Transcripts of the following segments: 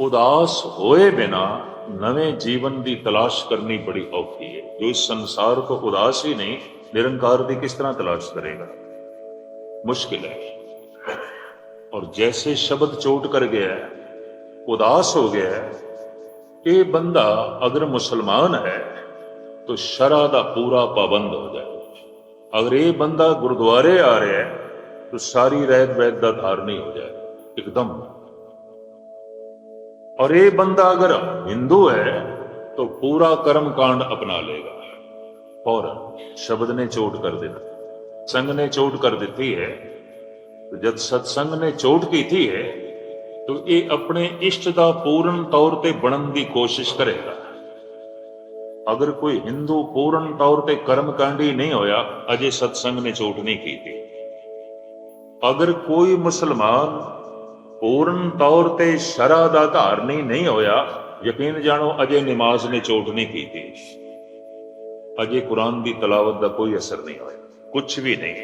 ਉਦਾਸ ਹੋਏ ਬਿਨਾ ਨਵੇਂ ਜੀਵਨ ਦੀ ਤਲਾਸ਼ ਕਰਨੀ ਬੜੀ ਔਖੀ ਹੈ। ਜੋ ਇਸ ਸੰਸਾਰ ਤੋਂ ਉਦਾਸ ਹੀ ਨਹੀਂ, ਨਿਰੰਕਾਰ ਦੀ ਕਿਸ ਤਰ੍ਹਾਂ ਤਲਾਸ਼ ਕਰੇਗਾ? ਮੁਸ਼ਕਿਲ ਹੈ। ਔਰ ਜੈਸੇ ਸ਼ਬਦ ਚੋਟ ਕਰ ਗਿਆ ਉਦਾਸ ਹੋ ਗਿਆ ਇਹ ਬੰਦਾ ਅਗਰ ਮੁਸਲਮਾਨ ਹੈ, ਤਾਂ ਸ਼ਰਾ ਦਾ ਪੂਰਾ ਪਾਬੰਦ ਹੋ ਜਾਏ। ਅਗਰ ਇਹ ਬੰਦਾ ਗੁਰਦੁਆਰੇ ਆ ਰਿਹਾ ਹੈ, ਤਾਂ ਸਾਰੀ ਰਹਿਤ ਵੈਦ ਦਾ ਧਾਰਨੀ ਹੋ ਜਾਏ। ਇੱਕਦਮ और ये बंदा अगर हिंदू है तो पूरा कर्म कांड अपना लेगा। फ़ौरन शब्द ने चोट कर देना संघ ने चोट कर देती है। तो जब सत्संग ने चोट की थी है तो ये अपने इष्ट का पूर्ण तौर ते बनने की कोशिश करेगा। अगर कोई हिंदू पूर्ण तौर ते कर्मकांडी नहीं होया अजय सत्संग ने चोट नहीं की थी। अगर कोई मुसलमान ਪੂਰਨ ਤੌਰ ਤੇ ਸ਼ਰਾ ਦਾ ਧਾਰਨੀ ਨਹੀਂ ਹੋਇਆ। ਯਕੀਨ ਜਾਣੋ, ਅਜੇ ਨਮਾਜ਼ ਨੇ ਚੋਟ ਨਹੀਂ ਕੀਤੀ। ਅਜੇ ਕੁਰਾਨ ਦੀ ਤਲਾਵਤ ਦਾ ਕੋਈ ਅਸਰ ਨਹੀਂ ਹੋਇਆ। ਕੁਝ ਵੀ ਨਹੀਂ।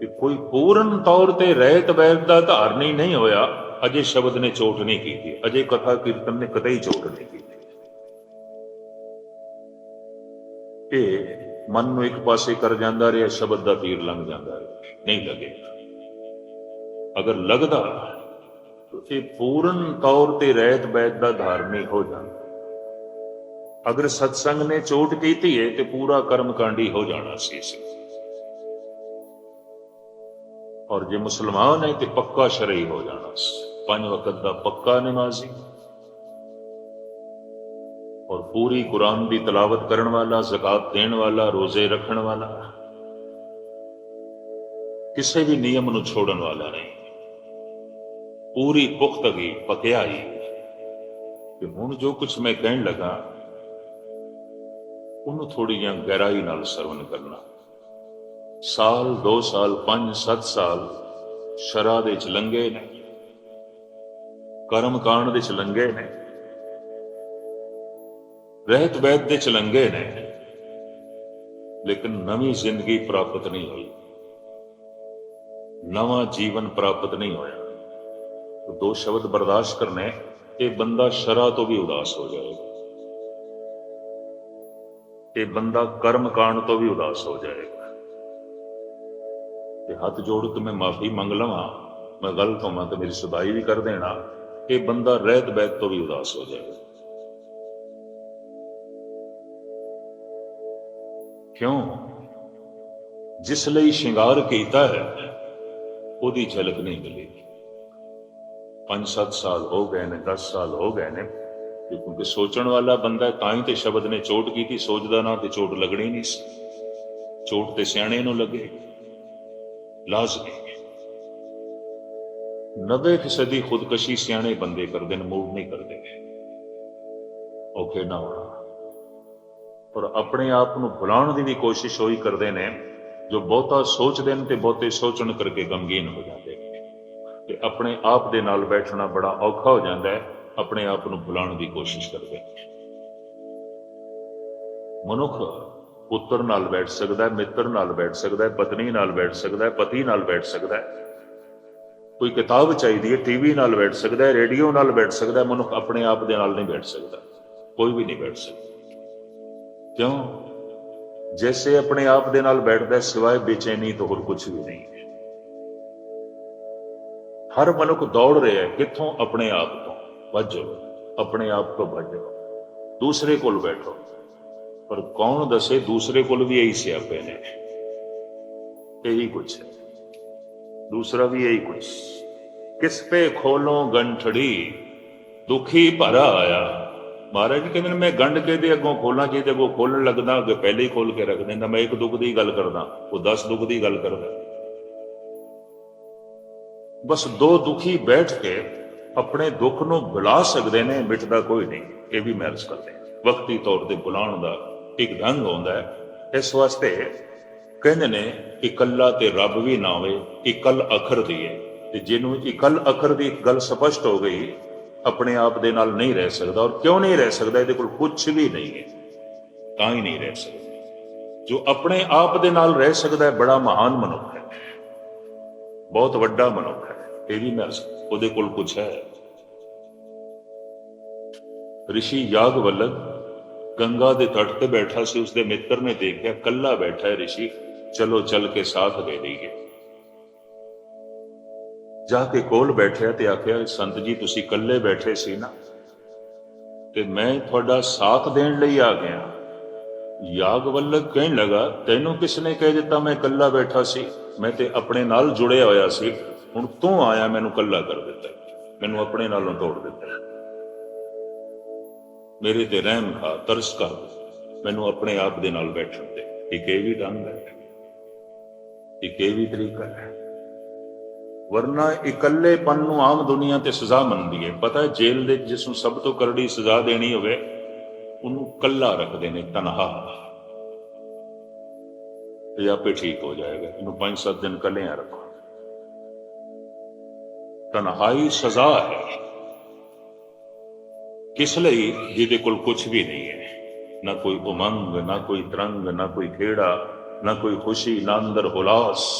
ਕਿ ਕੋਈ ਪੂਰਨ ਤੌਰ ਤੇ ਰਹਿਤ ਵੈਦ ਦਾ ਧਾਰਨੀ ਨਹੀਂ ਹੋਇਆ, ਅਜੇ ਸ਼ਬਦ ਨੇ ਚੋਟ ਨਹੀਂ ਕੀਤੀ। ਅਜੇ ਕਥਾ ਕੀਰਤਨ ਨੇ ਕਦੇ ਹੀ ਚੋਟ ਨਹੀਂ ਕੀਤੀ। ਇਹ ਮਨ ਨੂੰ ਇੱਕ ਪਾਸੇ ਕਰ ਜਾਂਦਾ ਰਿਹਾ, ਸ਼ਬਦ ਦਾ ਤੀਰ ਲੰਘ ਜਾਂਦਾ ਰਿਹਾ। ਨਹੀਂ ਲੱਗੇ ਅਗਰ ਲੱਗਦਾ ਇਹ ਪੂਰਨ ਤੌਰ ਤੇ ਰਹਿਤ ਬੈਤ ਦਾ ਧਾਰਨੀ ਹੋ ਜਾਂਦਾ ਅਗਰ ਸਤਸੰਗ ਨੇ ਚੋਟ ਕੀਤੀ ਹੈ ਤੇ ਪੂਰਾ ਕਰਮਕਾਂਡੀ ਹੋ ਜਾਣਾ ਸੀ ਇਸ ਔਰ ਜੇ ਮੁਸਲਮਾਨ ਹੈ ਤੇ ਪੱਕਾ ਸ਼ਰਈ ਹੋ ਜਾਣਾ ਸੀ। ਪੰਜ ਵਕਤ ਦਾ ਪੱਕਾ ਨਮਾਜ਼ੀ ਔਰ ਪੂਰੀ ਕੁਰਾਨ ਦੀ ਤਲਾਵਤ ਕਰਨ ਵਾਲਾ, ਜ਼ਕਾਤ ਦੇਣ ਵਾਲਾ, ਰੋਜ਼ੇ ਰੱਖਣ ਵਾਲਾ, ਕਿਸੇ ਵੀ ਨਿਯਮ ਨੂੰ ਛੋੜਨ ਵਾਲਾ ਨਹੀਂ। ਪੂਰੀ ਪੁਖਤਗੀ ਪਕਿਆਈ ਕਿ ਹੁਣ ਜੋ ਕੁਝ ਮੈਂ ਕਹਿਣ ਲੱਗਾ, ਉਹਨੂੰ ਥੋੜੀ ਜਿਹੀ ਗਹਿਰਾਈ ਨਾਲ ਸਰਵਨ ਕਰਨਾ। ਸਾਲ 2 ਸਾਲ 5 7 ਸਾਲ ਸ਼ਰਾ ਦੇ ਚ ਲੰਗੇ ਨੇ, ਕਰਮ ਕਾਂਡ ਦੇ ਚ ਲੰਗੇ ਨੇ, ਰਹਿਤ ਵੈਦ ਦੇ ਚ ਲੰਗੇ ਨੇ, ਲੇਕਿਨ ਨਵੀਂ ਜ਼ਿੰਦਗੀ ਪ੍ਰਾਪਤ ਨਹੀਂ ਹੋਈ। ਨਵਾਂ ਜੀਵਨ ਪ੍ਰਾਪਤ ਨਹੀਂ ਹੋਇਆ। तो दो शब्द बर्दाश्त करने ये बंदा शरा तो भी उदास हो जाएगा ये बंदा कर्म कांड तो भी उदास हो जाएगा ते हथ जोड़ के मैं माफी मंग लवा मैं गलत होवा तो मेरी सुधाई भी कर देना ये बंदा रहत बैत तो भी उदास हो जाएगा क्यों जिस ਲਈ ਸ਼ਿੰਗਾਰ ਕੀਤਾ ਹੈ ਉਹਦੀ ਝਲਕ ਨਹੀਂ ਮਿਲੇਗੀ 5-7 ਸਾਲ ਹੋ ਗਏ ਨੇ 10 ਸਾਲ ਹੋ ਗਏ ਨੇ। ਕਿਉਂਕਿ ਸੋਚਣ ਵਾਲਾ ਬੰਦਾ ਤਾਂ ਹੀ ਤੇ ਸ਼ਬਦ ਨੇ ਚੋਟ ਕੀਤੀ, ਸੋਚਦਾ ਨਾ ਤੇ ਚੋਟ ਲੱਗਣੀ ਨਹੀਂ ਸੀ। ਚੋਟ ਤੇ ਸਿਆਣੇ ਨੂੰ ਲੱਗੇ। ਲਾਜ਼ਮੀ। 90 ਫੀਸਦੀ ਖੁਦਕਸ਼ੀ ਸਿਆਣੇ ਬੰਦੇ ਕਰਦੇ ਨੇ ਮੂਵ ਨਹੀਂ ਕਰਦੇ। ਔਖੇ ਨਾ ਹੋਣਾ। ਪਰ ਆਪਣੇ ਆਪ ਨੂੰ ਭੁਲਾਉਣ ਦੀ ਵੀ ਕੋਸ਼ਿਸ਼ ਹੋਈ ਕਰਦੇ ਨੇ, ਜੋ ਬਹੁਤਾ ਸੋਚਦੇ ਨੇ ਤੇ ਬਹੁਤੇ ਸੋਚਣ ਕਰਕੇ ਗਮਗੀਨ ਹੋ ਜਾਂਦੇ ਨੇ। ਤੇ ਆਪਣੇ ਆਪ ਦੇ ਨਾਲ ਬੈਠਣਾ ਬੜਾ ਔਖਾ ਹੋ ਜਾਂਦਾ ਹੈ। ਆਪਣੇ ਆਪ ਨੂੰ ਬੁਲਾਉਣ ਦੀ ਕੋਸ਼ਿਸ਼ ਕਰਦੇ। ਮਨੁੱਖ ਪੁੱਤਰ ਨਾਲ ਬੈਠ ਸਕਦਾ ਹੈ, ਮਿੱਤਰ ਨਾਲ ਬੈਠ ਸਕਦਾ ਹੈ, ਪਤਨੀ ਨਾਲ ਬੈਠ ਸਕਦਾ ਹੈ, ਪਤੀ ਨਾਲ ਬੈਠ ਸਕਦਾ ਹੈ। ਕੋਈ ਕਿਤਾਬ ਚਾਹੀਦੀ ਹੈ, ਟੀਵੀ ਨਾਲ ਬੈਠ ਸਕਦਾ ਹੈ, ਰੇਡੀਓ ਨਾਲ ਬੈਠ ਸਕਦਾ ਹੈ, ਮਨੁੱਖ ਆਪਣੇ ਆਪ ਦੇ ਨਾਲ ਨਹੀਂ ਬੈਠ ਸਕਦਾ। ਕੋਈ ਵੀ ਨਹੀਂ ਬੈਠ ਸਕਦਾ। ਕਿਉਂ? ਜੈਸੇ ਆਪਣੇ ਆਪ ਦੇ ਨਾਲ ਬੈਠਦਾ ਸਿਵਾਏ ਬੇਚੈਨੀ ਤੋਂ ਹੋਰ ਕੁਝ ਵੀ ਨਹੀਂ। ਹਰ ਮਨੁੱਖ ਦੌੜ ਰਿਹਾ ਹੈ, ਕਿੱਥੋਂ? ਆਪਣੇ ਆਪ ਤੋਂ। ਭੱਜੋ ਆਪਣੇ ਆਪ ਤੋਂ ਭੱਜੋ ਦੂਸਰੇ ਕੋਲ ਬੈਠੋ। ਪਰ ਕੌਣ ਦੱਸੇ, ਦੂਸਰੇ ਕੋਲ ਵੀ ਇਹੀ ਸਿਆਪੇ ਨੇ। ਇਹੀ ਕੁਛ ਹੈ। ਦੂਸਰਾ ਵੀ ਇਹੀ ਕੁਛ। ਕਿਸ ਪੇ ਖੋਲੋਂ ਗੰਠੜੀ ਦੁਖੀ ਭਰਾ ਆਇਆ। ਮਹਾਰਾਜ ਜੀ ਕਹਿੰਦੇ ਨੇ, ਮੈਂ ਗੰਢ ਕੇ ਦੇ ਅੱਗੋਂ ਖੋਲਾਂ? ਜੇ ਤੇ ਅੱਗੋਂ ਖੋਲਣ ਲੱਗਦਾ, ਅੱਗੇ ਪਹਿਲੇ ਹੀ ਖੋਲ ਕੇ ਰੱਖ ਦਿੰਦਾ। ਮੈਂ ਇੱਕ ਦੁੱਖ ਦੀ ਗੱਲ ਕਰਦਾ, ਉਹ 10 ਦੁੱਖ ਦੀ ਗੱਲ ਕਰਦਾ। ਬਸ ਦੋ ਦੁਖੀ ਬੈਠ ਕੇ ਆਪਣੇ ਦੁੱਖ ਨੂੰ ਬੁਲਾ ਸਕਦੇ ਨੇ ਮਿਟਦਾ ਕੋਈ ਨਹੀਂ। ਇਹ ਵੀ ਮਹਿਰਜ ਕਰਦੇ ਵਕਤੀ ਤੌਰ ਤੇ ਬੁਲਾਉਣ ਦਾ ਇੱਕ ਢੰਗ ਹੁੰਦਾ ਹੈ। ਇਸ ਵਾਸਤੇ ਕਹਿੰਦੇ ਨੇ ਇਕੱਲਾ ਤੇ ਰੱਬ ਵੀ ਨਾ ਹੋਵੇ ਇਕੱਲ ਅਖਰ ਦੀ ਹੈ। ਤੇ ਜਿਹਨੂੰ ਇਕੱਲ ਅਖਰ ਦੀ ਗੱਲ ਸਪਸ਼ਟ ਹੋ ਗਈ, ਆਪਣੇ ਆਪ ਦੇ ਨਾਲ ਨਹੀਂ ਰਹਿ ਸਕਦਾ। ਔਰ ਕਿਉਂ ਨਹੀਂ ਰਹਿ ਸਕਦਾ? ਇਹਦੇ ਕੋਲ ਕੁਝ ਵੀ ਨਹੀਂ ਹੈ। ਤਾਂ ਹੀ ਨਹੀਂ ਰਹਿ ਸਕਦਾ। ਜੋ ਆਪਣੇ ਆਪ ਦੇ ਨਾਲ ਰਹਿ ਸਕਦਾ ਹੈ, ਬੜਾ ਮਹਾਨ ਮਨੁੱਖ ਹੈ। ਬਹੁਤ ਵੱਡਾ ਮਨੁੱਖ ਹੈ। ਇਹ ਵੀ ਮੈਂ ਉਹਦੇ ਕੋਲ ਪੁੱਛਿਆ ਹੈ। ਰਿਸ਼ੀ ਯਾਗਵਲਕ ਗੰਗਾ ਦੇ ਤੱਟ ਤੇ ਬੈਠਾ ਸੀ, ਉਸਦੇ ਮਿੱਤਰ ਨੇ ਦੇਖਿਆ ਕੱਲਾ ਬੈਠਾ ਹੈ ਰਿਸ਼ੀ। ਚਲੋ, ਚੱਲ ਕੇ ਸਾਥ ਦੇ ਦਈਏ। ਜਾ ਕੇ ਕੋਲ ਬੈਠਿਆ ਤੇ ਆਖਿਆ, ਸੰਤ ਜੀ, ਤੁਸੀਂ ਇਕੱਲੇ ਬੈਠੇ ਸੀ ਨਾ। ਤੇ ਮੈਂ ਤੁਹਾਡਾ ਸਾਥ ਦੇਣ ਲਈ ਆ ਗਿਆ। ਯਾਗਵੱਲਕ ਕਹਿਣ ਲਗਾ, ਤੈਨੂੰ ਕਿਸ ਨੇ ਕਹਿ ਦਿੱਤਾ ਮੈਂ ਇਕੱਲਾ ਬੈਠਾ ਸੀ? ਮੈਂ ਤੇ ਆਪਣੇ ਨਾਲ ਜੁੜਿਆ ਹੋਇਆ ਸੀ। ਹੁਣ ਤੂੰ ਆਇਆ, ਮੈਨੂੰ ਇਕੱਲਾ ਕਰ ਦਿੱਤਾ। ਮੈਨੂੰ ਆਪਣੇ ਨਾਲੋਂ ਤੋੜ ਦਿੱਤਾ। ਮੇਰੇ ਤੇ ਰਹਿਮ ਖਾ, ਤਰਸ ਕਰ ਮੈਨੂੰ ਆਪਣੇ ਆਪ ਦੇ ਨਾਲ ਬੈਠਣ ਦੇ। ਇੱਕ ਇਹ ਵੀ ਢੰਗ ਹੈ, ਇੱਕ ਇਹ ਵੀ ਤਰੀਕਾ ਹੈ। ਵਰਨਾ ਇਕੱਲੇਪਨ ਨੂੰ ਆਮ ਦੁਨੀਆ ਤੇ ਸਜ਼ਾ ਮੰਨਦੀ ਹੈ ਪਤਾ ਹੈ, ਜੇਲ੍ਹ ਦੇ ਜਿਸ ਨੂੰ ਸਭ ਤੋਂ ਕਰੜੀ ਸਜ਼ਾ ਦੇਣੀ ਹੋਵੇ, ਉਹਨੂੰ ਕੱਲਾ ਰੱਖਦੇ ਨੇ ਤਨਹਾ। ਤੇ ਆਪੇ ਠੀਕ ਹੋ ਜਾਏਗਾ। ਇਹਨੂੰ 5-7 ਦਿਨ ਕੱਲਿਆਂ ਰੱਖੋ। ਤਨਹਾਈ ਸਜ਼ਾ ਹੈ। ਕਿਸ ਲਈ? ਜਿਹਦੇ ਕੋਲ ਕੁਝ ਵੀ ਨਹੀਂ ਹੈ। ਨਾ ਕੋਈ ਉਮੰਗ, ਨਾ ਕੋਈ ਤਰੰਗ, ਨਾ ਕੋਈ ਖੇੜਾ, ਨਾ ਕੋਈ ਖੁਸ਼ੀ, ਨਾ ਅੰਦਰ ਹੁਲਾਸ।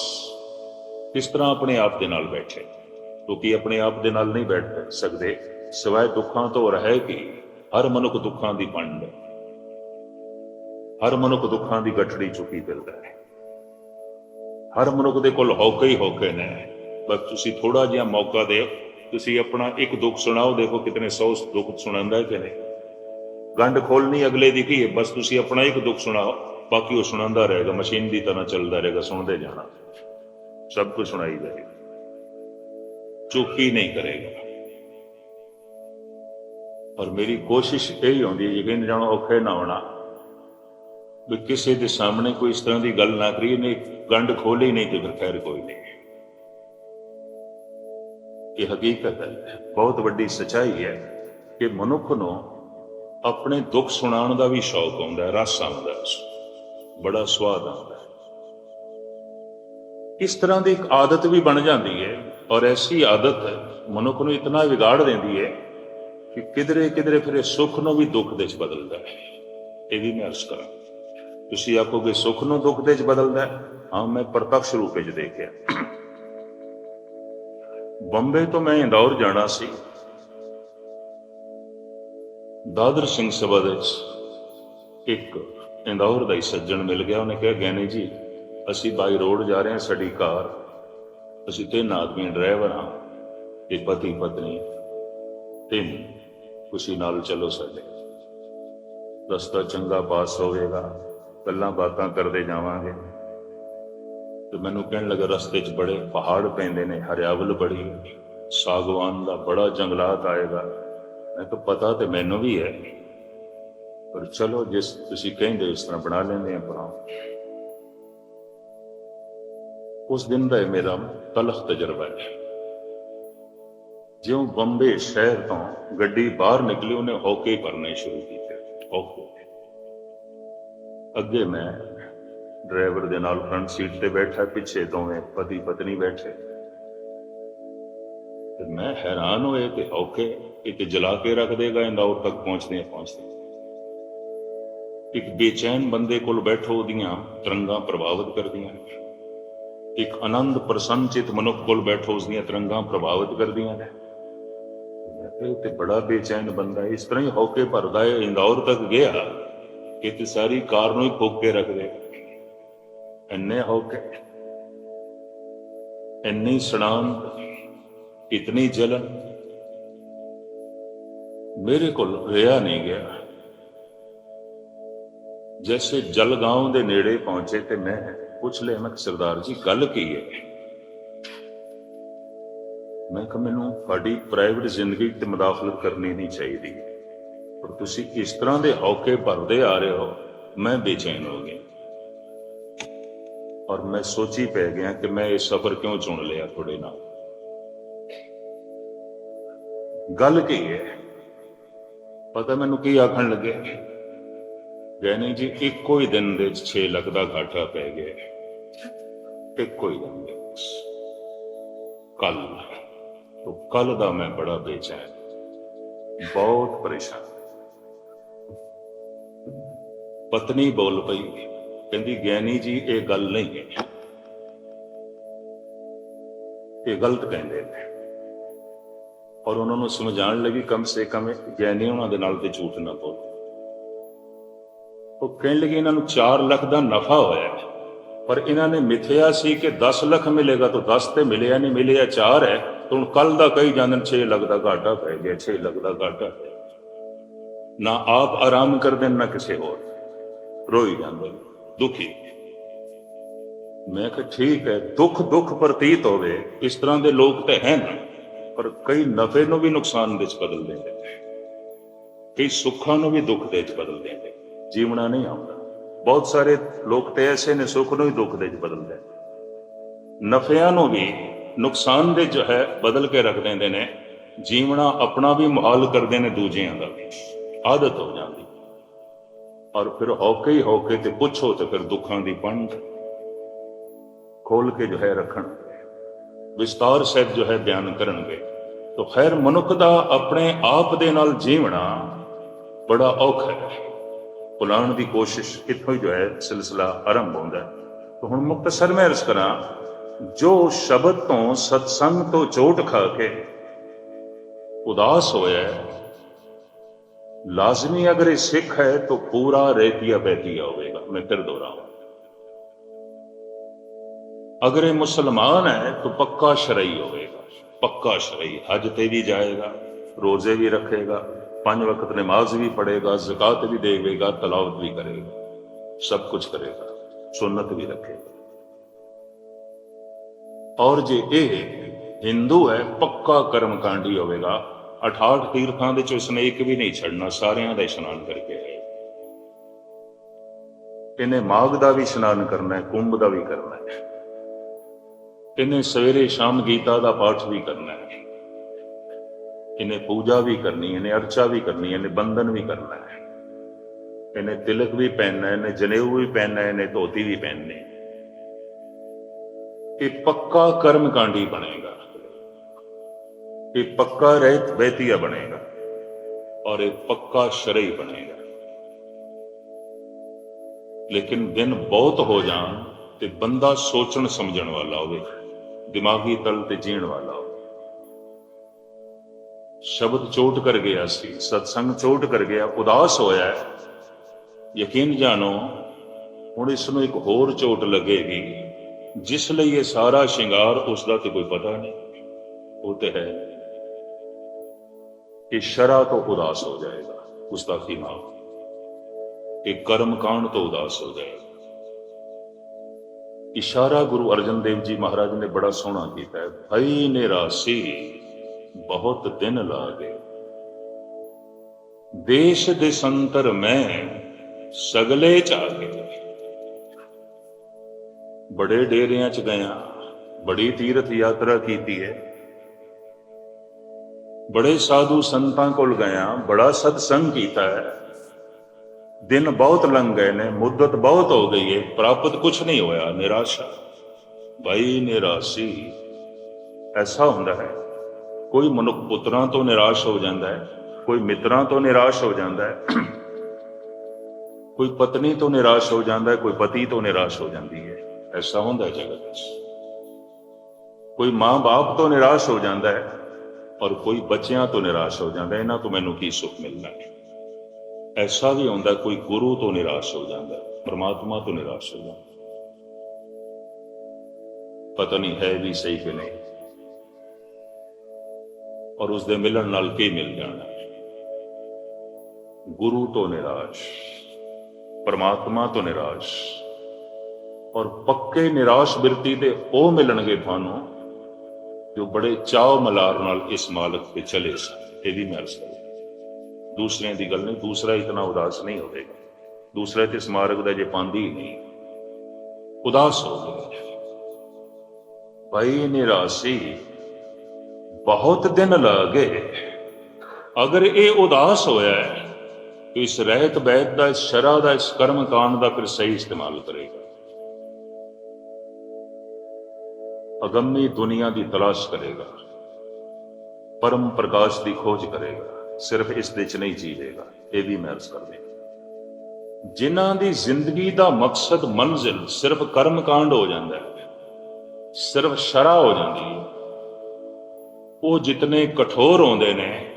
ਕਿਸ ਤਰ੍ਹਾਂ ਆਪਣੇ ਆਪ ਦੇ ਨਾਲ ਬੈਠੇ? ਕਿਉਂਕਿ ਆਪਣੇ ਆਪ ਦੇ ਨਾਲ ਨਹੀਂ ਬੈਠ ਸਕਦੇ। ਸਿਵਾਏ ਦੁੱਖਾਂ ਤੋਂ ਰਹੇ ਕਿ ਹਰ ਮਨੁੱਖ ਦੁੱਖਾਂ ਦੀ ਪੰਡ ਹਰ ਮਨੁੱਖ ਦੁੱਖਾਂ ਦੀ ਗੱਠੜੀ ਚੁੱਕੀ ਫਿਰਦਾ ਹੈ। ਹਰ ਮਨੁੱਖ ਦੇ ਕੋਲ ਹੌਕੇ ਹੀ ਹੌਕੇ ਨੇ। ਬਸ ਤੁਸੀਂ ਥੋੜਾ ਜਿਹਾ ਮੌਕਾ ਦਿਓ। ਤੁਸੀਂ ਆਪਣਾ ਇੱਕ ਦੁੱਖ ਸੁਣਾਓ, ਦੇਖੋ ਕਿਤਨੇ ਸੌ ਦੁੱਖ ਸੁਣਾਉਂਦਾ ਹੈ ਕਿ ਨਹੀਂ ਗੰਢ ਖੋਲਣੀ ਅਗਲੇ ਦੀ ਕੀ ਹੈ? ਬਸ ਤੁਸੀਂ ਆਪਣਾ ਇੱਕ ਦੁੱਖ ਸੁਣਾਓ, ਬਾਕੀ ਉਹ ਸੁਣਾਉਂਦਾ ਰਹੇਗਾ, ਮਸ਼ੀਨ ਦੀ ਤਰ੍ਹਾਂ ਚੱਲਦਾ ਰਹੇਗਾ, ਸੁਣਦੇ ਜਾਣਾ। ਸਭ ਕੁਝ ਸੁਣਾਈ ਜਾਏਗਾ। ਚੁੱਕੀ ਨਹੀਂ ਕਰੇਗਾ। ਔਰ ਮੇਰੀ ਕੋਸ਼ਿਸ਼ ਇਹ ਹੀ ਹੁੰਦੀ ਹੈ, ਯਕੀਨ ਜਾਣੋ, ਔਖੇ ਨਾ ਹੋਣਾ। ਵੀ ਕਿਸੇ ਦੇ ਸਾਹਮਣੇ ਕੋਈ ਇਸ ਤਰ੍ਹਾਂ ਦੀ ਗੱਲ ਨਾ ਕਰੀਏ, ਨਹੀਂ, ਗੰਢ ਖੋਲੀ ਨਹੀਂ ਤੇ ਫਿਰ ਖੈਰ ਕੋਈ ਨਹੀਂ। ਇਹ ਹਕੀਕਤ ਹੈ, ਬਹੁਤ ਵੱਡੀ ਸਚਾਈ ਹੈ ਕਿ ਮਨੁੱਖ ਨੂੰ ਆਪਣੇ ਦੁੱਖ ਸੁਣਾਉਣ ਦਾ ਵੀ ਸ਼ੌਕ ਆਉਂਦਾ ਹੈ ਰਸ ਆਉਂਦਾ ਹੈ ਬੜਾ ਸਵਾਦ ਆਉਂਦਾ ਹੈ। ਇਸ ਤਰ੍ਹਾਂ ਦੀ ਇੱਕ ਆਦਤ ਵੀ ਬਣ ਜਾਂਦੀ ਹੈ ਔਰ ਐਸੀ ਆਦਤ ਮਨੁੱਖ ਨੂੰ ਇਤਨਾ ਵਿਗਾੜ ਦਿੰਦੀ ਹੈ ਕਿ ਕਿਧਰੇ ਕਿਧਰੇ ਫਿਰ ਇਹ ਸੁੱਖ ਨੂੰ ਵੀ ਦੁੱਖ ਦੇ ਵਿੱਚ ਬਦਲਦਾ ਹੈ। ਇਹ ਵੀ ਮੈਂ ਅਰਜ਼ ਕਰਾਂ। ਤੁਸੀਂ ਆਖੋਗੇ, ਸੁੱਖ ਨੂੰ ਦੁੱਖ ਦੇ ਵਿੱਚ ਬਦਲਦਾ ਹਾਂ, ਮੈਂ ਪ੍ਰਤੱਖ ਰੂਪ ਵਿੱਚ ਦੇਖਿਆ। ਬੰਬੇ ਤੋਂ ਮੈਂ ਇੰਦੌਰ ਜਾਣਾ ਸੀ। ਦਾਦਰ ਸਿੰਘ ਸਭਾ ਦੇ ਵਿੱਚ ਇੱਕ ਇੰਦੌਰ ਦਾ ਹੀ ਸੱਜਣ ਮਿਲ ਗਿਆ। ਉਹਨੇ ਕਿਹਾ ਗੈਨੇ ਜੀ, ਅਸੀਂ ਬਾਈ ਰੋਡ ਜਾ ਰਹੇ ਹਾਂ, ਸਾਡੀ ਕਾਰ। ਅਸੀਂ ਤਿੰਨ ਆਦਮੀ ਡਰਾਈਵਰ ਹਾਂ, ਇੱਕ ਪਤੀ, ਪਤਨੀ, ਤਿੰਨ। ਖੁਸ਼ੀ ਨਾਲ ਚੱਲੋ ਸਾਡੇ। ਰਸਤਾ ਚੰਗਾ ਪਾਸ ਹੋਵੇਗਾ, ਗੱਲਾਂ ਬਾਤਾਂ ਕਰਦੇ ਜਾਵਾਂਗੇ। ਤੇ ਮੈਨੂੰ ਕਹਿਣ ਲੱਗਾ, ਰਸਤੇ 'ਚ ਬੜੇ ਪਹਾੜ ਪੈਂਦੇ ਨੇ, ਹਰਿਆਵਲ ਬੜੀ, ਸਾਗਵਾਨ ਦਾ ਬੜਾ ਜੰਗਲਾਤ ਆਏਗਾ। ਮੈਂ ਕਿਹਾ, ਪਤਾ ਤੇ ਮੈਨੂੰ ਵੀ ਹੈ। ਪਰ ਚਲੋ, ਜਿਸ ਤੁਸੀਂ ਕਹਿੰਦੇ ਉਸ ਤਰ੍ਹਾਂ ਬਣਾ ਲੈਂਦੇ ਆ ਬਣਾਓ ਉਸ ਦਿਨ ਦਾ ਇਹ ਮੇਰਾ ਤਲਖ ਤਜਰਬਾ ਹੈ। ਜਿਉਂ ਬੰਬੇ ਸ਼ਹਿਰ ਤੋਂ ਗੱਡੀ ਬਾਹਰ ਨਿਕਲੀ, ਉਹਨੇ ਹੌਕੇ ਭਰਨੇ ਸ਼ੁਰੂ ਕੀਤੇ। ਹੌਕੇ। ਅੱਗੇ ਮੈਂ ਡਰਾਈਵਰ ਦੇ ਨਾਲ ਫਰੰਟ ਸੀਟ ਤੇ ਬੈਠਾ, ਪਿੱਛੇ ਦੋਵੇਂ ਪਤੀ ਪਤਨੀ ਬੈਠੇ। ਤੇ ਮੈਂ ਹੈਰਾਨ ਹੋਏ ਕਿ ਔਕੇ ਇਹ ਤੇ ਜਲਾ ਕੇ ਰੱਖ ਦੇਗਾ ਇੰਦੌਰ ਤੱਕ ਪਹੁੰਚਦੇ ਆ, ਪਹੁੰਚਦੇ ਇੱਕ ਬੇਚੈਨ ਬੰਦੇ ਕੋਲ ਬੈਠੋ, ਉਹਦੀਆਂ ਤਰੰਗਾਂ ਪ੍ਰਭਾਵਿਤ ਕਰਦੀਆਂ ਇੱਕ ਆਨੰਦ ਪ੍ਰਸੰਨਚਿਤ ਮਨੁੱਖ ਕੋਲ ਬੈਠੋ, ਉਸਦੀਆਂ ਤਰੰਗਾਂ ਪ੍ਰਭਾਵਿਤ ਕਰਦੀਆਂ ਨੇ। ਇਹ ਤੇ ਬੜਾ ਬੇਚੈਨ ਬੰਦਾ, ਇਸ ਤਰ੍ਹਾਂ ਹੀ ਹੌਕੇ ਭਰਦਾ ਹੈ ਇੰਦੌਰ ਤੱਕ ਗਿਆ ਕਿ ਤੇ ਸਾਰੀ ਕਾਰ ਨੂੰ ਹੀ ਫੂਕ ਕੇ ਰੱਖ ਦੇ। ਇੰਨੇ ਹੌਕੇ ਇੰਨੀ ਸੜਾਨ, ਇਤਨੀ ਜਲਨ, ਮੇਰੇ ਕੋਲ ਰਿਆ ਨਹੀਂ ਗਿਆ। ਜੈਸੇ ਜਲਗਾਉਂ ਦੇ ਨੇੜੇ ਪਹੁੰਚੇ ਤੇ ਮੈਂ ਪੁੱਛ ਲਿਆ, ਮੈਂ ਸਰਦਾਰ ਜੀ, ਗੱਲ ਕੀ ਹੈ? ਮੈਂ ਕਿਹਾ, ਮੈਨੂੰ ਤੁਹਾਡੀ ਪ੍ਰਾਈਵੇਟ ਜ਼ਿੰਦਗੀ ਤੇ ਮਦਾਖਲਤ ਕਰਨੀ ਨਹੀਂ ਚਾਹੀਦੀ। ਪਰ ਤੁਸੀਂ ਇਸ ਤਰ੍ਹਾਂ ਦੇ ਹੌਕੇ ਭਰਦੇ ਆ ਰਹੇ ਹੋ, ਮੈਂ ਬੇਚੈਨ ਹੋ ਗਿਆ। ਔਰ ਮੈਂ ਸੋਚੀ ਪੈ ਗਿਆ ਕਿ ਮੈਂ ਇਹ ਸਫ਼ਰ ਕਿਉਂ ਚੁਣ ਲਿਆ ਤੁਹਾਡੇ ਨਾਲ? ਗੱਲ ਕੀ ਹੈ? ਪਤਾ ਮੈਨੂੰ ਕੀ ਆਖਣ ਲੱਗੇ? ਗੈਨੀ ਜੀ, ਇੱਕੋ ਹੀ ਦਿਨ ਦੇ 6 ਲੱਖ ਦਾ ਘਾਟਾ ਪੈ ਗਿਆ। ਇੱਕੋ ਹੀ ਦਿਨ ਦੇ ਕੱਲ ਤੋਂ ਕੱਲ ਦਾ ਮੈਂ ਬੜਾ ਬੇਚੈਨ। ਬਹੁਤ ਪਰੇਸ਼ਾਨ। ਪਤਨੀ ਬੋਲ ਪਈ ਕਹਿੰਦੀ ਗਿਆਨੀ ਜੀ ਇਹ ਗੱਲ ਨਹੀਂ ਹੈ। ਇਹ ਗਲਤ ਕਹਿੰਦੇ ਨੇ। ਔਰ ਉਹਨਾਂ ਨੂੰ ਸਮਝਾਉਣ ਲਈ ਕਮ ਸੇ ਕਮ ਗਿਆਨੀ ਉਹਨਾਂ ਦੇ ਨਾਲ ਤੇ ਝੂਠ ਨਾ ਬੋਲ। ਉਹ ਕਹਿਣ ਲੱਗੇ ਇਹਨਾਂ ਨੂੰ 4 ਲੱਖ ਦਾ ਨਫਾ ਹੋਇਆ ਪਰ ਇਹਨਾਂ ਨੇ ਮਿਥਿਆ ਸੀ ਕਿ 10 ਲੱਖ ਮਿਲੇਗਾ ਤਾਂ 10 ਤੇ ਮਿਲਿਆ ਨਹੀਂ ਮਿਲਿਆ 4 ਹੈ ਤਾਂ ਹੁਣ ਕੱਲ ਦਾ ਕਈ ਜਾਂਦੇ 6 ਲੱਖ ਦਾ ਘਾਟਾ ਪੈ ਗਿਆ 6 ਲੱਖ ਦਾ ਘਾਟਾ ਪੈ ਗਿਆ। ਨਾ ਆਪ ਆਰਾਮ ਕਰਦੇ ਨੇ, ਨਾ ਕਿਸੇ ਹੋਰ। ਰੋਈ ਜਾਂਦੇ ਨੇ, ਦੁਖੀ। ਮੈਂ ਕਿਹਾ, ਠੀਕ ਹੈ, ਦੁੱਖ ਦੁੱਖ ਪ੍ਰਤੀਤ ਹੋਵੇ, ਇਸ ਤਰ੍ਹਾਂ ਦੇ ਲੋਕ ਤੇ ਹਨ ਪਰ ਕਈ ਨਫੇ ਨੂੰ ਵੀ ਨੁਕਸਾਨ ਵਿੱਚ ਬਦਲ ਦਿੰਦੇ ਨੇ। ਕਈ ਸੁੱਖਾਂ ਨੂੰ ਵੀ ਦੁੱਖ ਦੇ ਵਿੱਚ ਬਦਲ ਦਿੰਦੇ ਨੇ। ਜੀਵਣਾ ਨਹੀਂ ਆਉਂਦਾ। ਬਹੁਤ ਸਾਰੇ ਲੋਕ ਤੇ ਐਸੇ ਨੇ, ਸੁੱਖ ਨੂੰ ਵੀ ਦੁੱਖ ਦੇ ਵਿੱਚ ਬਦਲਦੇ ਨੇ। ਨਫਿਆਂ ਨੂੰ ਵੀ ਨੁਕਸਾਨ ਦੇ ਜੋ ਹੈ, ਬਦਲ ਕੇ ਰੱਖ ਦਿੰਦੇ ਨੇ। ਜੀਵਣਾ ਆਪਣਾ ਵੀ ਮੁਹਾਲ ਕਰਦੇ ਨੇ ਦੂਜਿਆਂ ਦਾ ਵੀ। ਆਦਤ ਹੋ ਜਾਂਦੀ। ਔਰ ਫਿਰ ਹੌਕੇ ਹੀ ਹੌਕੇ ਤੇ ਪੁੱਛੋ ਤੇ ਫਿਰ ਦੁੱਖਾਂ ਦੀ ਪੰਡ ਖੋਲ ਕੇ ਜੋ ਹੈ ਰੱਖਣ। ਵਿਸਤਾਰ ਸਹਿਤ ਜੋ ਹੈ ਬਿਆਨ ਕਰਨਗੇ। ਤਾਂ ਖੈਰ ਮਨੁੱਖ ਦਾ ਆਪਣੇ ਆਪ ਦੇ ਨਾਲ ਜੀਵਣਾ ਬੜਾ ਔਖਾ ਹੈ। ਭੁਲਾਉਣ ਦੀ ਕੋਸ਼ਿਸ਼ ਕਿੱਥੋਂ ਹੀ ਜੋ ਹੈ ਸਿਲਸਿਲਾ ਆਰੰਭ ਹੁੰਦਾ ਹੈ। ਤਾਂ ਹੁਣ ਮੁਕਤਸਰ ਮੈਂ ਅਰਜ਼ ਕਰਾਂ, ਜੋ ਸ਼ਬਦ ਤੋਂ ਸਤਸੰਗ ਤੋਂ ਚੋਟ ਖਾ ਕੇ ਉਦਾਸ ਹੋਇਆ ਹੈ ਲਾਜ਼ਮੀ ਅਗਰ ਇਹ ਸਿੱਖ ਹੈ ਤਾਂ ਪੂਰਾ ਰੇਤੀਆ ਬੈਤੀਆ ਹੋਵੇਗਾ ਮੈਂ ਫਿਰ ਦੁਹਰਾਵਾਂ ਅਗਰ ਇਹ ਮੁਸਲਮਾਨ ਹੈ ਤਾਂ ਪੱਕਾ ਸ਼ਰਈ ਹੋਵੇਗਾ ਪੱਕਾ ਸ਼ਰਈ ਹਜ ਤੇ ਵੀ ਜਾਏਗਾ ਰੋਜ਼ੇ ਵੀ ਰੱਖੇਗਾ ਪੰਜ ਵਕਤ ਨਮਾਜ਼ ਵੀ ਪੜੇਗਾ ਜ਼ਕਾਤ ਵੀ ਦੇਵੇਗਾ ਤਲਾਵਤ ਵੀ ਕਰੇਗਾ ਸਭ ਕੁਝ ਕਰੇਗਾ ਸੁਨਨਤ ਵੀ ਰੱਖੇਗਾ ਔਰ ਜੇ ਇਹ ਹਿੰਦੂ ਹੈ ਪੱਕਾ ਕਰਮਕਾਂਡੀ ਹੋਵੇਗਾ 68 ਤੀਰਥਾਂ ਦੇ ਚ ਉਸਨੇ ਵੀ ਨਹੀਂ ਛੱਡਣਾ, ਸਾਰਿਆਂ ਦਾ ਇਸ਼ਨਾਨ ਕਰਕੇ ਆਏ ਇਹਨੇ ਮਾਘ ਦਾ ਵੀ ਇਸ਼ਨਾਨ ਕਰਨਾ ਹੈ, ਕੁੰਭ ਦਾ ਵੀ ਕਰਨਾ ਹੈ। ਇਹਨੇ ਸਵੇਰੇ ਸ਼ਾਮ ਗੀਤਾ ਦਾ ਪਾਠ ਵੀ ਕਰਨਾ ਹੈ। ਇਹਨੇ ਪੂਜਾ ਵੀ ਕਰਨੀ ਇਹਨੇ ਅਰਚਾ ਵੀ ਕਰਨੀ ਹੈ, ਇਹਨੇ ਬੰਧਨ ਵੀ ਕਰਨਾ ਹੈ। ਇਹਨੇ ਤਿਲਕ ਵੀ ਪਹਿਨਣਾ ਇਹਨੇ ਜਨੇਊ ਵੀ ਪਹਿਨਣਾ ਇਹਨੇ ਧੋਤੀ ਵੀ ਪਹਿਨਣੀ ਇਹ ਪੱਕਾ ਕਰਮਕਾਂਡੀ ਬਣੇਗਾ। ਇਹ ਪੱਕਾ ਰਹਿਤ ਬੈਤੀਆ ਬਣੇਗਾ ਔਰ ਇਹ ਪੱਕਾ ਸ਼ਰਈ ਬਣੇਗਾ। ਲੇਕਿਨ ਦਿਨ ਬਹੁਤ ਹੋ ਜਾਣ ਤੇ ਬੰਦਾ ਸੋਚਣ ਸਮਝਣ ਵਾਲਾ ਹੋਵੇ, ਦਿਮਾਗੀ ਤਲ ਤੇ ਜੀਣ ਵਾਲਾ ਹੋਵੇ। ਸ਼ਬਦ ਚੋਟ ਕਰ ਗਿਆ ਸੀ, ਸਤਸੰਗ ਚੋਟ ਕਰ ਗਿਆ, ਉਦਾਸ ਹੋਇਆ ਹੈ। ਯਕੀਨ ਜਾਣੋ, ਹੁਣ ਇਸ ਨੂੰ ਇੱਕ ਹੋਰ ਚੋਟ ਲੱਗੇਗੀ, ਜਿਸ ਲਈ ਇਹ ਸਾਰਾ ਸ਼ਿੰਗਾਰ ਉਸ ਦਾ ਤੇ ਕੋਈ ਪਤਾ ਨਹੀਂ। ਉਹ ਤੇ ਹੈ। ਇਹ ਸ਼ਰਾ ਤੋਂ ਉਦਾਸ ਹੋ ਜਾਏਗਾ ਉਸ ਦਾ ਦਿਮਾਗ ਇਹ ਕਰਮ ਕਾਂਡ ਤੋਂ ਉਦਾਸ ਹੋ ਜਾਏਗਾ। ਇਸ਼ਾਰਾ ਗੁਰੂ ਅਰਜਨ ਦੇਵ ਜੀ ਮਹਾਰਾਜ ਨੇ ਬੜਾ ਸੋਹਣਾ ਕੀਤਾ ਹੈ। ਭਈ ਨਿਰਾਸੀ, ਬਹੁਤ ਦਿਨ ਲਾ ਗਏ ਦੇਸ਼ ਦੇ ਸੰਤਰ ਮੈਂ ਸਗਲੇ ਚ ਆ ਚਾਗੇ ਬੜੇ ਡੇਰਿਆਂ ਚ ਗਿਆ, ਬੜੀ ਤੀਰਥ ਯਾਤਰਾ ਕੀਤੀ ਹੈ। ਬੜੇ ਸਾਧੂ ਸੰਤਾਂ ਕੋਲ ਗਿਆ, ਬੜਾ ਸਤਸੰਗ ਕੀਤਾ ਹੈ। ਦਿਨ ਬਹੁਤ ਲੰਘ ਗਏ ਨੇ, ਮੁੱਦਤ ਬਹੁਤ ਹੋ ਗਈ ਹੈ ਪ੍ਰਾਪਤ ਕੁਝ ਨਹੀਂ ਹੋਇਆ, ਨਿਰਾਸ਼ਾ। ਭਾਈ ਨਿਰਾਸ਼ੀ, ਐਸਾ ਹੁੰਦਾ ਹੈ, ਕੋਈ ਮਨੁੱਖ ਪੁੱਤਰਾਂ ਤੋਂ ਨਿਰਾਸ਼ ਹੋ ਜਾਂਦਾ ਹੈ, ਕੋਈ ਮਿੱਤਰਾਂ ਤੋਂ ਨਿਰਾਸ਼ ਹੋ ਜਾਂਦਾ ਹੈ, ਕੋਈ ਪਤਨੀ ਤੋਂ ਨਿਰਾਸ਼ ਹੋ ਜਾਂਦਾ ਹੈ, ਕੋਈ ਪਤੀ ਤੋਂ ਨਿਰਾਸ਼ ਹੋ ਜਾਂਦੀ ਹੈ, ਐਸਾ ਹੁੰਦਾ ਹੈ ਜਗਤ ਵਿੱਚ। ਕੋਈ ਮਾਂ-ਬਾਪ ਤੋਂ ਨਿਰਾਸ਼ ਹੋ ਜਾਂਦਾ ਹੈ ਔਰ ਕੋਈ ਬੱਚਿਆਂ ਤੋਂ ਨਿਰਾਸ਼ ਹੋ ਜਾਂਦਾ, ਇਹਨਾਂ ਤੋਂ ਮੈਨੂੰ ਕੀ ਸੁੱਖ ਮਿਲਣਾ ਹੈ ਐਸਾ ਵੀ ਹੁੰਦਾ ਕੋਈ ਗੁਰੂ ਤੋਂ ਨਿਰਾਸ਼ ਹੋ ਜਾਂਦਾ ਹੈ ਪਰਮਾਤਮਾ ਤੋਂ ਨਿਰਾਸ਼ ਹੋ ਜਾਂਦਾ। ਪਤਾ ਨਹੀਂ ਹੈ ਵੀ ਸਹੀ ਕਿ ਨਹੀਂ। ਔਰ ਉਸ ਦੇ ਮਿਲਣ ਨਾਲ ਕੀ ਮਿਲ ਜਾਣਾ? ਗੁਰੂ ਤੋਂ ਨਿਰਾਸ਼, ਪਰਮਾਤਮਾ ਤੋਂ ਨਿਰਾਸ਼, ਔਰ ਪੱਕੇ ਨਿਰਾਸ਼ ਬਿਰਤੀ ਦੇ ਉਹ ਮਿਲਣਗੇ ਤੁਹਾਨੂੰ ਜੋ ਬੜੇ ਚਾਅ ਮਲਾਰ ਨਾਲ ਇਸ ਮਾਲਕ ਤੇ ਚਲੇ ਸਨ। ਵੀ ਮੈਂ ਅਰਜ਼ ਦੂਸਰਿਆਂ ਦੀ ਗੱਲ ਨਹੀਂ, ਦੂਸਰਾ ਇਤਨਾ ਉਦਾਸ ਨਹੀਂ ਹੋਵੇਗਾ। ਦੂਸਰਾ ਤੇ ਸਮਾਰਕ ਦਾ ਜੇ ਪਾਉਂਦੀ ਨਹੀਂ, ਉਦਾਸ ਹੋ ਗਿਆ। ਭਾਈ ਨਿਰਾਸੀ, ਬਹੁਤ ਦਿਨ ਲੱਗੇ। ਅਗਰ ਇਹ ਉਦਾਸ ਹੋਇਆ ਹੈ ਤੇ ਇਸ ਰਹਿਤ ਬੈਤ ਦਾ, ਇਸ ਸ਼ਰਾ ਦਾ, ਇਸ ਕਰਮ ਕਾਂਡ ਦਾ ਫਿਰ ਸਹੀ ਇਸਤੇਮਾਲ ਕਰੇਗਾ। ਅਗੰਮੀ ਦੁਨੀਆ ਦੀ ਤਲਾਸ਼ ਕਰੇਗਾ। ਪਰਮ ਪ੍ਰਕਾਸ਼ ਦੀ ਖੋਜ ਕਰੇਗਾ। ਸਿਰਫ ਇਸ ਦੇ ਚ ਨਹੀਂ ਜੀਵੇਗਾ। ਇਹ ਵੀ ਮੈਂ ਅਰਜ਼ ਕਰਦੇ ਜਿਨ੍ਹਾਂ ਦੀ ਜ਼ਿੰਦਗੀ ਦਾ ਮਕਸਦ ਮੰਜ਼ਿਲ ਸਿਰਫ ਕਰਮ ਕਾਂਡ ਹੋ ਜਾਂਦਾ ਹੈ, ਸਿਰਫ ਸ਼ਰਾ ਹੋ ਜਾਂਦੀ ਹੈ, ਉਹ ਜਿਤਨੇ ਕਠੋਰ ਹੁੰਦੇ ਨੇ,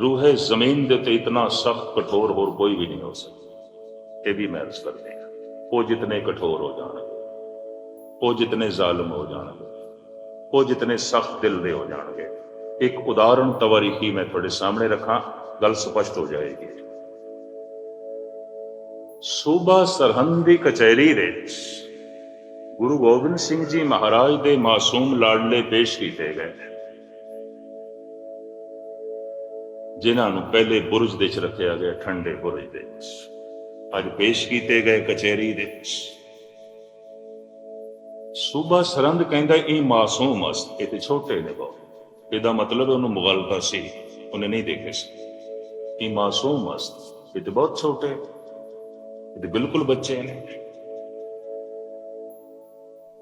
ਰੂਹੇ ਜ਼ਮੀਨ ਦੇ ਤੇ ਇਤਨਾ ਸਖਤ ਕਠੋਰ ਹੋਰ ਕੋਈ ਵੀ ਨਹੀਂ ਹੋ ਸਕਦਾ। ਇਹ ਵੀ ਮਹਿਰਸ ਕਰਦੇ ਆ ਉਹ ਜਿਤਨੇ ਕਠੋਰ ਹੋ ਜਾਣਗੇ ਉਹ ਜਿਤਨੇ ਜ਼ਾਲਮ ਹੋ ਜਾਣਗੇ ਉਹ ਜਿਤਨੇ ਸਖਤ ਦਿਲ ਦੇ ਹੋ ਜਾਣਗੇ। ਇੱਕ ਉਦਾਹਰਣ ਤਵਾਰੀਖੀ ਮੈਂ ਤੁਹਾਡੇ ਸਾਹਮਣੇ ਰੱਖਾਂ, ਗੱਲ ਸਪਸ਼ਟ ਹੋ ਜਾਏਗੀ। ਸੂਬਾ ਸਰਹੰਦ ਦੀ ਕਚਹਿਰੀ ਦੇ ਗੁਰੂ ਗੋਬਿੰਦ ਸਿੰਘ ਜੀ ਮਹਾਰਾਜ ਦੇ ਮਾਸੂਮ ਲਾਡਲੇ ਪੇਸ਼ ਕੀਤੇ ਗਏ। ਜਿਨ੍ਹਾਂ ਨੂੰ ਪਹਿਲੇ ਬੁਰਜ ਦੇ ਵਿੱਚ ਰੱਖਿਆ ਗਿਆ, ਠੰਡੇ ਬੁਰਜ ਦੇ ਵਿੱਚ। ਅੱਜ ਪੇਸ਼ ਕੀਤੇ ਗਏ ਕਚਹਿਰੀ ਦੇ ਵਿੱਚ। ਸੂਬਾ ਸਰਹੰਦ ਕਹਿੰਦਾ ਇਹ ਮਾਸੂਮ ਅਸਤ ਇਹ ਤੇ ਛੋਟੇ ਨੇ ਬਹੁਤ ਇਹਦਾ ਮਤਲਬ ਉਹਨੂੰ ਮੁਗਲਤਾ ਸੀ, ਉਹਨੇ ਨਹੀਂ ਦੇਖੇ ਸੀ। ਇਹ ਮਾਸੂਮ ਅਸਤ ਇਹ ਤੇ ਬਹੁਤ ਛੋਟੇ, ਇਹ ਤੇ ਬਿਲਕੁਲ ਬੱਚੇ ਨੇ।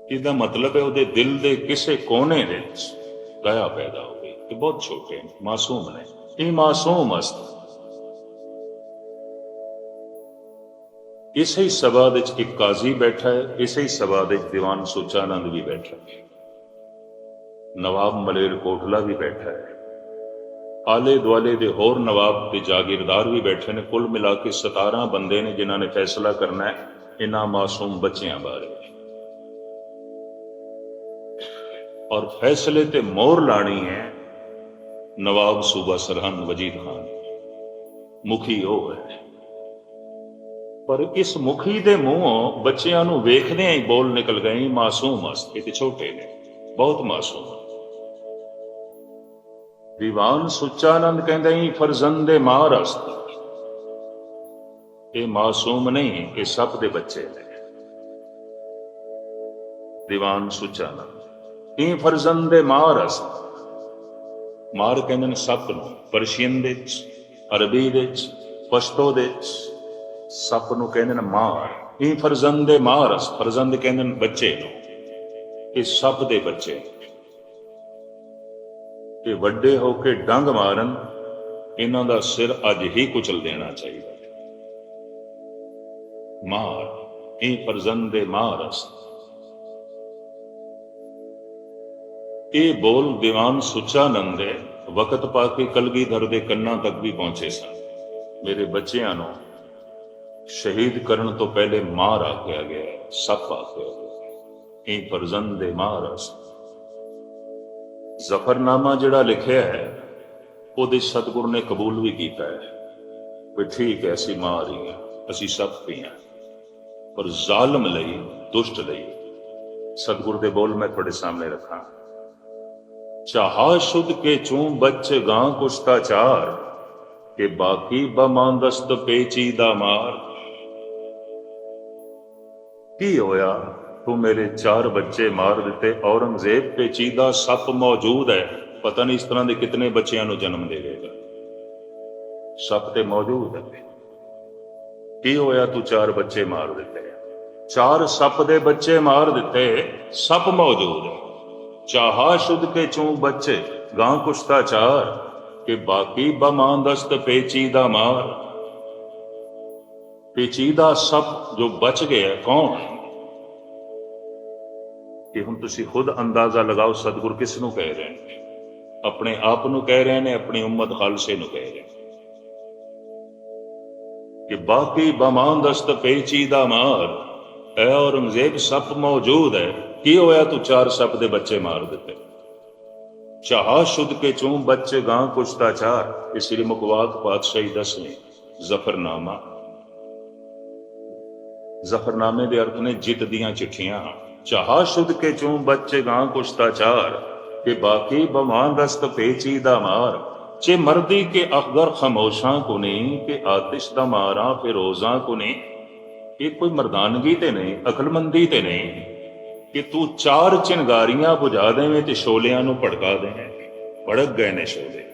ਇਹਦਾ ਮਤਲਬ ਹੈ ਉਹਦੇ ਦਿਲ ਦੇ ਕਿਸੇ ਕੋਨੇ ਵਿੱਚ ਦਇਆ ਪੈਦਾ ਹੋ ਗਈ, ਇਹ ਬਹੁਤ ਛੋਟੇ ਨੇ, ਮਾਸੂਮ ਨੇ। ਇਹ ਮਾਸੂਮ ਅਸਤ ਇਸੇ ਹੀ ਸਭਾ ਵਿੱਚ ਇੱਕ ਕਾਜ਼ੀ ਬੈਠਾ ਹੈ, ਇਸੇ ਹੀ ਸਭਾ ਵਿੱਚ ਦੀਵਾਨ ਸੁਚਾਨੰਦ ਵੀ ਬੈਠਾ ਹੈ। ਨਵਾਬ ਮਲੇਰ ਕੋਟਲਾ ਵੀ ਬੈਠਾ ਹੈ। ਆਲੇ ਦੁਆਲੇ ਦੇ ਹੋਰ ਨਵਾਬ ਤੇ ਜਾਗੀਰਦਾਰ ਵੀ ਬੈਠੇ ਨੇ, ਕੁੱਲ ਮਿਲਾ ਕੇ 17 ਬੰਦੇ ਨੇ ਜਿਨ੍ਹਾਂ ਨੇ ਫੈਸਲਾ ਕਰਨਾ ਹੈ ਇਹਨਾਂ ਮਾਸੂਮ ਬੱਚਿਆਂ ਬਾਰੇ। ਔਰ ਫੈਸਲੇ ਤੇ ਮੋਹਰ ਲਾਣੀ ਹੈ ਨਵਾਬ ਸੂਬਾ ਸਰਹੰਦ ਵਜੀਦ ਖਾਨ ਮੁਖੀ ਉਹ ਹੈ। ਪਰ ਇਸ ਮੁਖੀ ਦੇ ਮੂੰਹੋਂ ਬੱਚਿਆਂ ਨੂੰ ਵੇਖਦਿਆਂ ਹੀ ਬੋਲ ਨਿਕਲ ਗਏ ਮਾਸੂਮ ਅਸਤ ਤੇ ਛੋਟੇ ਨੇ, ਬਹੁਤ ਮਾਸੂਮ। ਦੀਵਾਨ ਸੁੱਚਾਨੰਦ ਕਹਿੰਦਾ ਹੀ ਫਰਜ਼ੰਦੇ ਮਾਰ ਅਸਤ ਇਹ ਮਾਸੂਮ ਨਹੀਂ, ਇਹ ਸਭ ਦੇ ਬੱਚੇ ਨੇ। ਦੀਵਾਨ ਸੁੱਚਾਨੰਦ, ਇਹ ਫਰਜ਼ੰਦੇ ਮਾਰ ਅਸਤ ਮਾਰ ਕਹਿੰਦੇ ਨੇ ਸੱਪ ਨੂੰ, ਪਰਸ਼ੀਅਨ ਦੇ ਵਿੱਚ, ਅਰਬੀ ਦੇ ਵਿੱਚ, ਪਸ਼ਤੋ ਦੇ ਵਿੱਚ। ਸੱਪ ਨੂੰ ਕਹਿੰਦੇ ਨੇ ਮਾਰ। ਇਹ ਫਰਜ਼ੰਦ ਮਾਰਸ ਫਰਜ਼ੰਦ ਕਹਿੰਦੇ ਨੇ ਬੱਚੇ ਨੂੰ। ਇਹ ਸੱਪ ਦੇ ਬੱਚੇ। ਇਹ ਵੱਡੇ ਹੋ ਕੇ ਡੰਗ ਮਾਰਨ, ਇਹਨਾਂ ਦਾ ਸਿਰ ਅੱਜ ਹੀ ਕੁਚਲ ਦੇਣਾ ਚਾਹੀਦਾ। ਮਾਰ, ਇਹ ਫਰਜ਼ੰਦ ਮਾਰਸ ਇਹ ਬੋਲ ਦੀਵਾਨ ਸੁਚਾਨੰਦ ਦੇ ਵਕਤ ਪਾ ਕੇ ਕਲਗੀਧਰ ਦੇ ਕੰਨਾਂ ਤੱਕ ਵੀ ਪਹੁੰਚੇ ਸਨ। ਮੇਰੇ ਬੱਚਿਆਂ ਨੂੰ ਸ਼ਹੀਦ ਕਰਨ ਤੋਂ ਪਹਿਲੇ ਮਾਰ ਆਖਿਆ ਗਿਆ ਸੱਪ ਆਖਿਆ ਗਿਆ ਹੈ। ਇਹ ਫਰਜ਼ੰਦ ਦੇ ਮਾਰਸ ਜ਼ਫਰਨਾਮਾ ਜਿਹੜਾ ਲਿਖਿਆ ਹੈ, ਉਹਦੇ ਸਤਿਗੁਰ ਨੇ ਕਬੂਲ ਵੀ ਕੀਤਾ ਹੈ ਵੀ ਠੀਕ ਹੈ, ਅਸੀਂ ਮਾਰ ਹੀ ਹਾਂ, ਅਸੀਂ ਸੱਪ ਵੀ ਹਾਂ। ਪਰ ਜ਼ਾਲਮ ਲਈ, ਦੁਸ਼ਟ ਲਈ ਸਤਿਗੁਰ ਦੇ ਬੋਲ ਮੈਂ ਤੁਹਾਡੇ ਸਾਹਮਣੇ ਰੱਖਾਂ। ਚਾਹਾ ਸ਼ੁੱਧ ਕੇ ਚੂੰ ਬੱਚ ਗਾਂ ਕੁਸ਼ਤਾ ਚਾਰ, ਕਿ ਬਾਕੀ ਬਮਾਂਦਸਤ ਪੇਚੀ ਦਾ ਮਾਰ। ਕੀ ਹੋਇਆ? ਤੂੰ ਮੇਰੇ ਚਾਰ ਬੱਚੇ ਮਾਰ ਦਿੱਤੇ। ਔਰੰਗਜ਼ੇਬ ਪੇਚੀਦਾ ਸੱਪ ਮੌਜੂਦ ਹੈ। ਪਤਾ ਨਹੀਂ ਇਸ ਤਰ੍ਹਾਂ ਦੇ ਕਿਤਨੇ ਬੱਚਿਆਂ ਨੂੰ ਜਨਮ ਦੇਵੇਗਾ ਸੱਪ ਤੇ ਮੌਜੂਦ ਹੈ। ਕੀ ਹੋਇਆ? ਤੂੰ ਚਾਰ ਬੱਚੇ ਮਾਰ ਦਿੱਤੇ। ਚਾਰ ਸੱਪ ਦੇ ਬੱਚੇ ਮਾਰ ਦਿੱਤੇ। ਸੱਪ ਮੌਜੂਦ ਹੈ। ਚਾਹਾ ਸ਼ੁੱਧ ਕੇ ਚੂੰ ਬੱਚੇ। ਗਾਂ ਕੁਸ਼ਤਾ ਚਾਰ। ਕਿ ਬਾਕੀ ਬਮਾਂਦਸਤ ਪੇਚੀ ਦਾ ਮਾਰ। ਪੇਚੀਦਾ ਸੱਪ ਜੋ ਬਚ ਗਿਆ ਕੌਣ? ਕਿ ਹੁਣ ਤੁਸੀਂ ਖੁਦ ਅੰਦਾਜ਼ਾ ਲਗਾਓ ਸਤਿਗੁਰ ਕਿਸ ਨੂੰ ਕਹਿ ਰਹੇ ਨੇ ਆਪਣੇ ਆਪ ਨੂੰ ਕਹਿ ਰਹੇ ਨੇ, ਆਪਣੀ ਉਮਤ ਖਾਲਸੇ ਨੂੰ ਕਹਿ ਰਹੇ ਨੇ ਕਿ ਬਾਕੀ ਬਮਾਂਦਸਤ ਪੇਚੀ ਦਾ ਮਾਰ, ਐ ਔਰੰਗਜ਼ੇਬ ਸੱਪ ਮੌਜੂਦ ਹੈ, ਕੀ ਹੋਇਆ ਤੂੰ ਚਾਰ ਸੱਪ ਦੇ ਬੱਚੇ ਮਾਰ ਦਿੱਤੇ? ਚਾਹ ਸ਼ੁੱਧ ਕੇ ਚੋਂ ਬੱਚੇ ਗਾਂ ਕੁਸ਼ਤਾ ਚਾਰ ਇਹ ਸ੍ਰੀ ਮੁਕਵਾਕ ਪਾਤਸ਼ਾਹੀ ਦਸਵੇਂ ਜ਼ਫਰਨਾਮਾ। ਜ਼ਫਰਨਾਮੇ ਦੇ ਅਰਥ ਨੇ ਜਿੱਤ ਦੀਆਂ ਚਿੱਠੀਆਂ। ਚਾਹ ਸ਼ੁੱਧ ਕੇ ਚੋਂ ਬੱਚੇ ਗਾਂ ਕੁਸ਼ਤਾ ਚਾਰ ਕਿ ਬਾਕੀ ਬਮਾਨ ਰਸਤ ਪੇਚੀ ਦਾ ਮਾਰ। ਚੇ ਮਰਦੀ ਕੇ ਅਖਗਰ ਖਮੋਸ਼ਾਂ ਕੋ ਨਹੀਂ ਕਿ ਆਤਿਸ਼ ਦਾ ਮਾਰਾ ਫਿਰੋਜ਼ਾਂ ਕੋ ਨਹੀਂ ਇਹ ਕੋਈ ਮਰਦਾਨਗੀ ਤੇ ਨਹੀਂ, ਅਕਲਮੰਦੀ ਤੇ ਨਹੀਂ। ਕਿ ਤੂੰ ਚਾਰ ਚਿੰਗਾਰੀਆਂ ਬੁਝਾ ਦੇਵੇਂ ਤੇ ਸ਼ੋਲਿਆਂ ਨੂੰ ਭੜਕਾ ਦੇਵੇਂ। ਭੜਕ ਗਏ ਨੇ ਸ਼ੋਲੇ।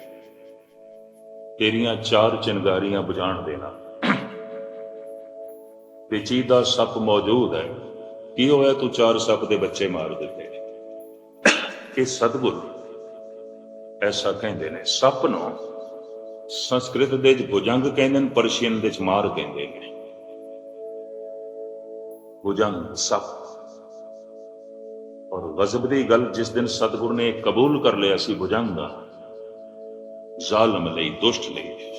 ਤੇਰੀਆਂ ਚਾਰ ਚਿੰਗਾਰੀਆਂ ਬੁਝਾਣ ਦੇਣਾ ਪੇਚੀਦਾ ਸੱਪ ਮੌਜੂਦ ਹੈ। ਕੀ ਹੋਇਆ ਤੂੰ ਚਾਰ ਸੱਪ ਦੇ ਬੱਚੇ ਮਾਰ ਦਿੱਤੇ? ਇਹ ਸਤਗੁਰ ਐਸਾ ਕਹਿੰਦੇ ਨੇ, ਸੱਪ ਨੂੰ ਸੰਸਕ੍ਰਿਤ ਦੇ ਵਿੱਚ ਭੁਜੰਗ ਕਹਿੰਦੇ ਨੇ, ਪਰਸ਼ੀਅਨ ਦੇ ਵਿੱਚ ਮਾਰ ਕਹਿੰਦੇ ਨੇ। ਭੁਜੰਗ ਸੱਪ। ਔਰ ਗਜ਼ਬ ਦੀ ਗੱਲ ਜਿਸ ਦਿਨ ਸਤਿਗੁਰ ਨੇ ਕਬੂਲ ਕਰ ਲਿਆ ਸੀ ਭੁਜੰਗਾ ਜ਼ਾਲਮ ਲਈ, ਦੁਸ਼ਟ ਲਈ।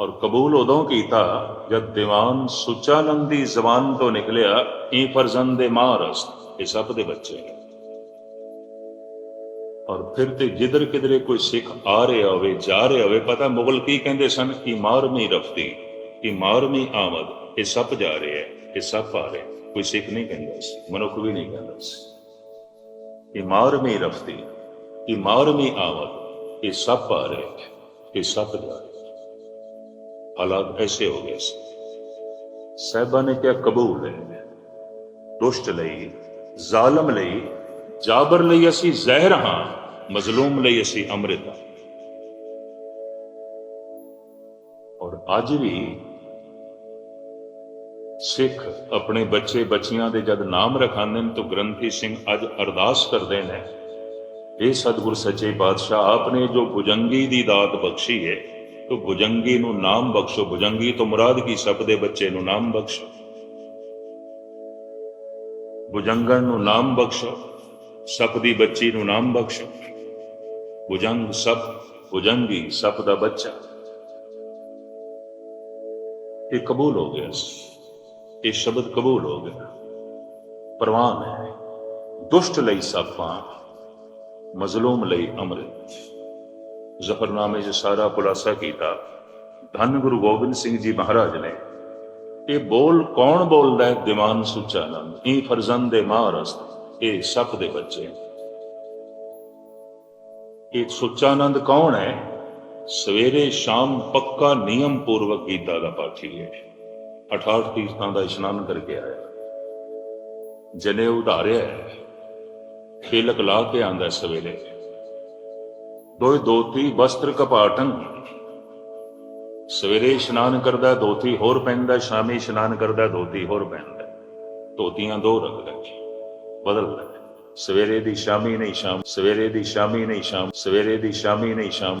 ਔਰ ਕਬੂਲ ਉਦੋਂ ਕੀਤਾ ਜਦ ਦੀਵਾਨ ਸੁਚਾਨੰਦ ਦੀ ਜ਼ਬਾਨ ਤੋਂ ਨਿਕਲਿਆ, ਇਹ ਫਰਜ਼ੰਦ ਮਾਰਸ ਇਹ ਸਭ ਦੇ ਬੱਚੇ ਨੇ। ਔਰ ਫਿਰ ਤੇ ਜਿੱਧਰ ਕਿਧਰੇ ਕੋਈ ਸਿੱਖ ਆ ਰਿਹਾ ਹੋਵੇ, ਜਾ ਰਿਹਾ ਹੋਵੇ, ਪਤਾ ਮੁਗਲ ਕੀ ਕਹਿੰਦੇ ਸਨ? ਕਿ ਮਾਰਮੀ ਰਫਤੀ, ਕਿ ਮਾਰਮੀ ਆਮਦ, ਇਹ ਸੱਪ ਜਾ ਰਿਹਾ ਹੈ, ਇਹ ਸੱਪ ਆ ਰਿਹਾ ਕੋਈ ਸਿੱਖ ਨਹੀਂ ਕਹਿੰਦਾ ਸੀ, ਮਨੁੱਖ ਵੀ ਨਹੀਂ ਕਹਿੰਦਾ ਸੀ। ਕਿ ਮਾਰਮੀ ਰਫਤੀ, ਕਿ ਮਾਰਮੀ ਆਮਦ, ਇਹ ਸੱਪ ਆ ਰਿਹਾ ਹੈ, ਇਹ ਸੱਪ ਜਾ ਰਿਹਾ ਹਾਲਾਤ ਐਸੇ ਹੋ ਗਏ ਸੀ। ਸਾਹਿਬਾਂ ਨੇ ਕਿਹਾ, ਕਬੂਲ ਹੈ ਦੁਸ਼ਟ ਲਈ, ਜ਼ਾਲਮ ਲਈ, ਜਾਬਰ ਲਈ ਅਸੀਂ ਜ਼ਹਿਰ ਹਾਂ, ਮਜ਼ਲੂਮ ਲਈ ਅਸੀਂ ਅੰਮ੍ਰਿਤ ਹਾਂ। ਔਰ ਅੱਜ ਵੀ ਸਿੱਖ ਆਪਣੇ ਬੱਚੇ ਬੱਚੀਆਂ ਦੇ ਜਦ ਨਾਮ ਰਖਾਉਂਦੇ ਨੇ ਤਾਂ ਗ੍ਰੰਥੀ ਸਿੰਘ ਅੱਜ ਅਰਦਾਸ ਕਰਦੇ ਨੇ, ਇਹ ਸਤਿਗੁਰ ਸੱਚੇ ਪਾਤਸ਼ਾਹ, ਆਪਨੇ ਜੋ ਭੁਜੰਗੀ ਦੀ ਦਾਤ ਬਖਸ਼ੀ ਹੈ ਤੋ ਭੁਜੰਗੀ ਨੂੰ ਨਾਮ ਬਖਸ਼ੋ। ਭੁਜੰਗੀ ਤੋਂ ਮੁਰਾਦ ਕੀ? ਸਭ ਦੇ ਬੱਚੇ ਨੂੰ ਨਾਮ ਬਖਸ਼ੋ। ਭੁਜੰਗਣ ਨੂੰ ਨਾਮ ਬਖਸ਼ੋ। ਸਪ ਦੀ ਬੱਚੀ ਨੂੰ ਨਾਮ ਬਖਸ਼ੋ। ਭੁਜੰਗ ਸਪ, ਭੁਜੰਗੀ ਸਪ ਦਾ ਬੱਚਾ। ਇਹ ਕਬੂਲ ਹੋ ਗਿਆ ਸੀ। ਇਹ ਸ਼ਬਦ ਕਬੂਲ ਹੋ ਗਿਆ। ਪ੍ਰਵਾਨ ਹੈ ਦੁਸ਼ਟ ਲਈ ਸਪਾਂ ਮਜ਼ਲੂਮ ਲਈ ਅੰਮ੍ਰਿਤ। ਜ਼ਫਰਨਾਮੇ 'ਚ ਸਾਰਾ ਖੁਲਾਸਾ ਕੀਤਾ। ਧੰਨ ਗੁਰੂ ਗੋਬਿੰਦ ਸਿੰਘ ਜੀ ਮਹਾਰਾਜ ਨੇ, ਇਹ ਬੋਲ ਕੌਣ ਬੋਲਦਾ ਹੈ? ਦੀਵਾਨ ਸੁਚਾਨੰਦ ਇਹ ਫਰਜ਼ੰਦ ਦੇ ਮਾਰਸ ਇਹ ਸੱਪ ਦੇ ਬੱਚੇ। ਇਹ ਸੁਚਾਨੰਦ ਕੌਣ ਹੈ? ਸਵੇਰੇ ਸ਼ਾਮ ਪੱਕਾ ਨਿਯਮ ਪੂਰਵਕ ਗੀਤਾ ਦਾ ਪਾਠੀ ਹੈ। 68 ਤੀਰਥਾਂ ਦਾ ਇਸ਼ਨਾਨ ਕਰਕੇ ਆਇਆ। ਜਨੇ ਉਧਾਰਿਆ ਹੈ। ਖੇਲਕ ਲਾ ਕੇ ਆਂਦਾ ਸਵੇਰੇ। ਦੋਇ ਦੋਤੀ ਵਸਤਰ ਕਪਾਟਨ ਸਵੇਰੇ ਇਸ਼ਨਾਨ ਕਰਦਾ ਦੋਤੀ, ਹੋਰ ਪਹਿਨਦਾ ਸ਼ਾਮੀ ਇਸ਼ਨਾਨ ਕਰਦਾ ਧੋਤੀ ਹੋਰ ਪਹਿਨਦਾ ਧੋਤੀਆਂ ਦੋ ਰੱਖਦਾ ਬਦਲਦਾ ਸਵੇਰੇ ਦੀ ਸ਼ਾਮੀ ਨਹੀਂ ਸ਼ਾਮ, ਸਵੇਰੇ ਦੀ ਸ਼ਾਮੀ ਨਹੀਂ ਸ਼ਾਮ, ਸਵੇਰੇ ਦੀ ਸ਼ਾਮੀ ਨਹੀਂ ਸ਼ਾਮ